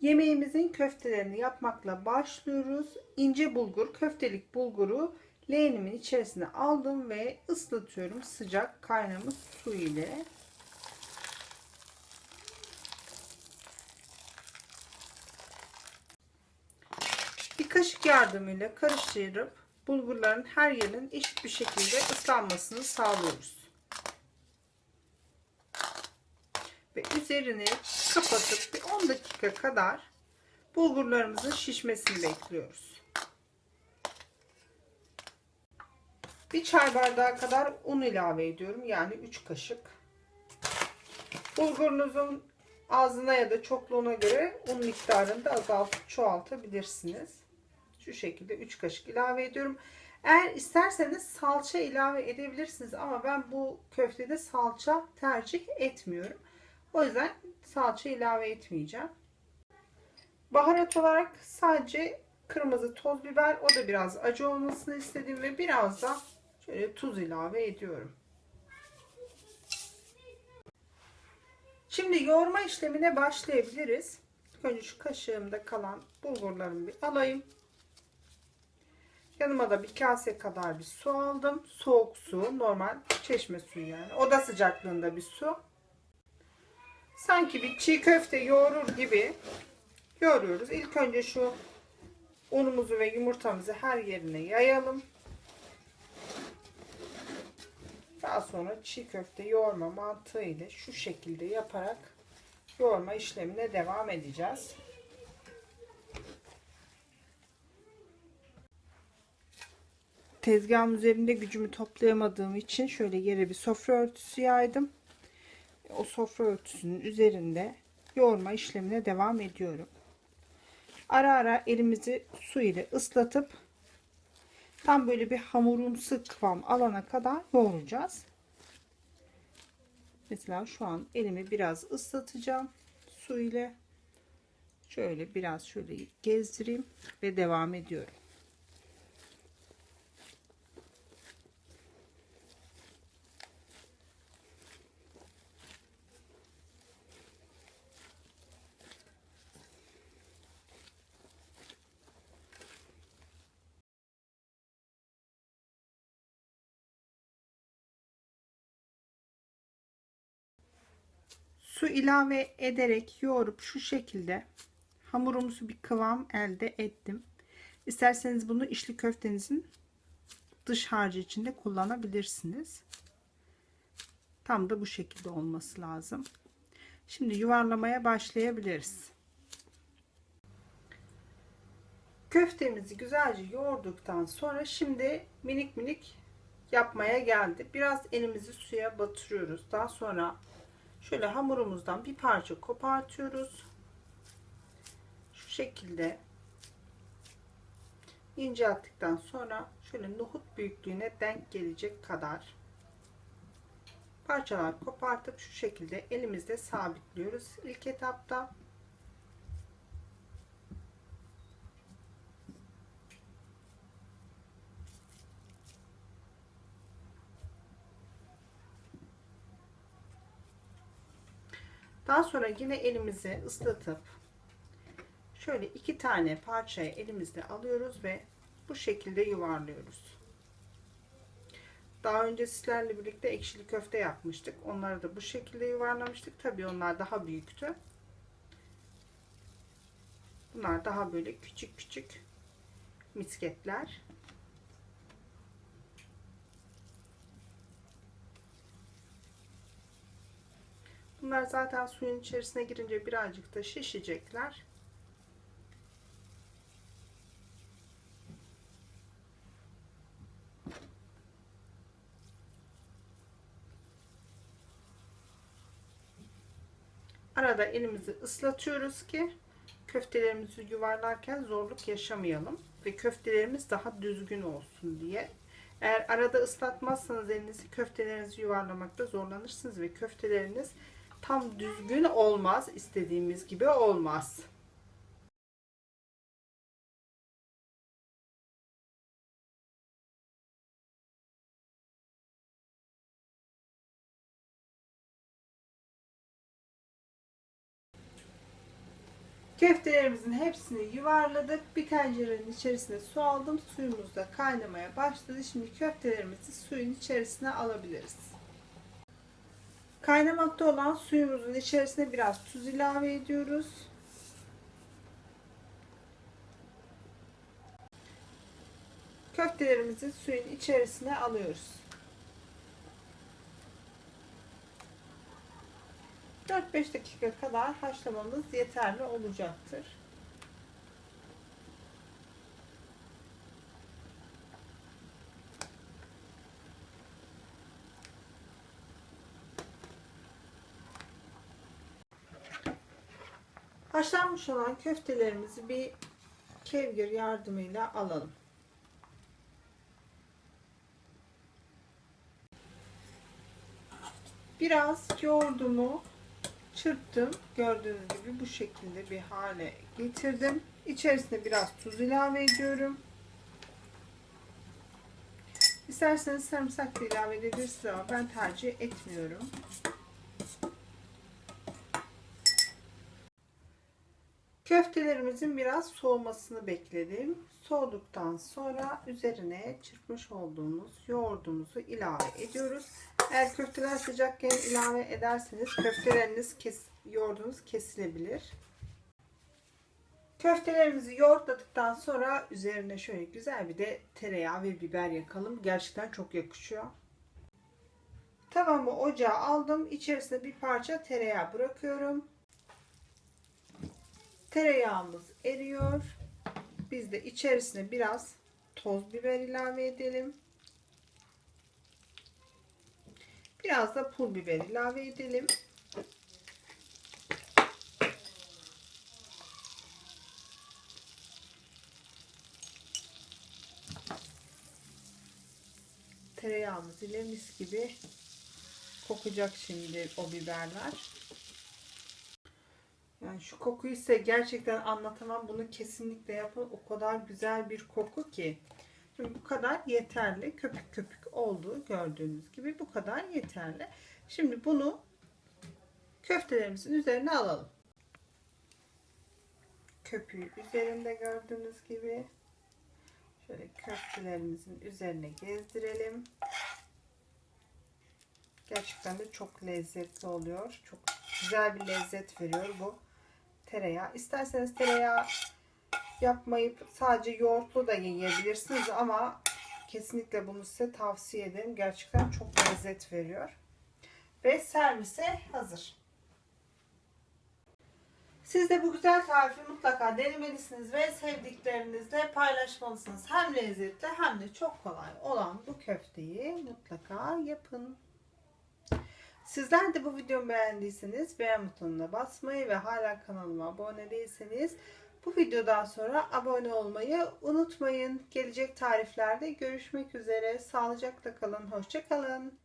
Yemeğimizin köftelerini yapmakla başlıyoruz. İnce bulgur, köftelik bulguru leğenimin içerisine aldım ve ıslatıyorum sıcak kaynamış su ile. Bir kaşık yardımıyla karıştırıp bulgurların her yerinin eşit bir şekilde ıslanmasını sağlıyoruz. Ve üzerini kapatıp bir 10 dakika kadar bulgurlarımızın şişmesini bekliyoruz. Bir çay bardağı kadar un ilave ediyorum. Yani 3 kaşık. Bulgurunuzun ağzına ya da çokluğuna göre un miktarını da azaltıp çoğaltabilirsiniz. Şu şekilde 3 kaşık ilave ediyorum. Eğer isterseniz salça ilave edebilirsiniz ama ben bu köftede salça tercih etmiyorum. O yüzden salça ilave etmeyeceğim. Baharat olarak sadece kırmızı toz biber o da biraz acı olmasını istedim ve biraz da şöyle tuz ilave ediyorum. Şimdi yoğurma işlemine başlayabiliriz. Önce şu kaşığımda kalan bulgurlarımı bir alayım. Yanıma da bir kase kadar bir su aldım. Soğuk su, normal çeşme suyu yani. Oda sıcaklığında bir su. Sanki bir çiğ köfte yoğurur gibi yoğuruyoruz. İlk önce şu unumuzu ve yumurtamızı her yerine yayalım. Daha sonra çiğ köfte yoğurma mantığı ile şu şekilde yaparak yoğurma işlemine devam edeceğiz. Tezgahın üzerinde gücümü toplayamadığım için şöyle yere bir sofra örtüsü yaydım. O sofra örtüsünün üzerinde yoğurma işlemine devam ediyorum. Ara ara elimizi su ile ıslatıp tam böyle bir hamurumsu kıvam alana kadar yoğuracağız. Mesela şu an elimi biraz ıslatacağım su ile. Şöyle biraz şöyle gezdireyim ve devam ediyorum. Su ilave ederek yoğurup şu şekilde hamurumuzu bir kıvam elde ettim. İsterseniz bunu içli köftenizin dış harcı içinde kullanabilirsiniz. Tam da bu şekilde olması lazım. Şimdi yuvarlamaya başlayabiliriz. Köftemizi güzelce yoğurduktan sonra şimdi minik minik yapmaya geldi. Biraz elimizi suya batırıyoruz. Daha sonra şöyle hamurumuzdan bir parça kopartıyoruz. Şu şekilde incelttikten sonra şöyle nohut büyüklüğüne denk gelecek kadar parçalar kopartıp şu şekilde elimizde sabitliyoruz. İlk etapta Daha sonra yine elimizi ıslatıp şöyle iki tane parçayı elimizde alıyoruz ve bu şekilde yuvarlıyoruz. Daha önce sizlerle birlikte ekşili köfte yapmıştık. Onları da bu şekilde yuvarlamıştık. Tabii onlar daha büyüktü. Bunlar daha böyle küçük küçük misketler. Bunlar zaten suyun içerisine girince birazcık da şişecekler. Arada elimizi ıslatıyoruz ki köftelerimizi yuvarlarken zorluk yaşamayalım ve köftelerimiz daha düzgün olsun diye. Eğer arada ıslatmazsanız elinizi köftelerinizi yuvarlamakta zorlanırsınız ve köfteleriniz tam düzgün olmaz. istediğimiz gibi olmaz. Köftelerimizin hepsini yuvarladık. Bir tencerenin içerisine su aldım. Suyumuz da kaynamaya başladı. Şimdi köftelerimizi suyun içerisine alabiliriz. Kaynamakta olan suyumuzun içerisine biraz tuz ilave ediyoruz. Köftelerimizi suyun içerisine alıyoruz. 4-5 dakika kadar haşlamamız yeterli olacaktır. Haşlanmış olan köftelerimizi bir kevgir yardımıyla alalım. Biraz yoğurdumu çırptım. Gördüğünüz gibi bu şekilde bir hale getirdim. İçerisine biraz tuz ilave ediyorum. İsterseniz sarımsak da ilave edebilirsiniz ama ben tercih etmiyorum. Köftelerimizin biraz soğumasını bekledim. Soğuduktan sonra üzerine çırpmış olduğumuz yoğurdumuzu ilave ediyoruz. Eğer köfteler sıcakken ilave ederseniz köfteleriniz kes, yoğurdunuz kesilebilir. Köftelerimizi yoğurtladıktan sonra üzerine şöyle güzel bir de tereyağı ve biber yakalım. Gerçekten çok yakışıyor. Tavamı ocağa aldım. İçerisine bir parça tereyağı bırakıyorum. Tereyağımız eriyor. Biz de içerisine biraz toz biber ilave edelim. Biraz da pul biber ilave edelim. Tereyağımız ile mis gibi kokacak şimdi o biberler. Yani şu kokuyu ise gerçekten anlatamam. Bunu kesinlikle yapın. O kadar güzel bir koku ki. Şimdi bu kadar yeterli. Köpük köpük oldu gördüğünüz gibi. Bu kadar yeterli. Şimdi bunu köftelerimizin üzerine alalım. Köpüğü üzerinde gördüğünüz gibi. Şöyle köftelerimizin üzerine gezdirelim. Gerçekten de çok lezzetli oluyor. Çok güzel bir lezzet veriyor bu tereyağı. İsterseniz tereyağı yapmayıp sadece yoğurtlu da yiyebilirsiniz ama kesinlikle bunu size tavsiye ederim. Gerçekten çok lezzet veriyor. Ve servise hazır. Siz de bu güzel tarifi mutlaka denemelisiniz ve sevdiklerinizle paylaşmalısınız. Hem lezzetli hem de çok kolay olan bu köfteyi mutlaka yapın. Sizler de bu videomu beğendiyseniz beğen butonuna basmayı ve hala kanalıma abone değilseniz bu videodan sonra abone olmayı unutmayın. Gelecek tariflerde görüşmek üzere. Sağlıcakla kalın. Hoşçakalın.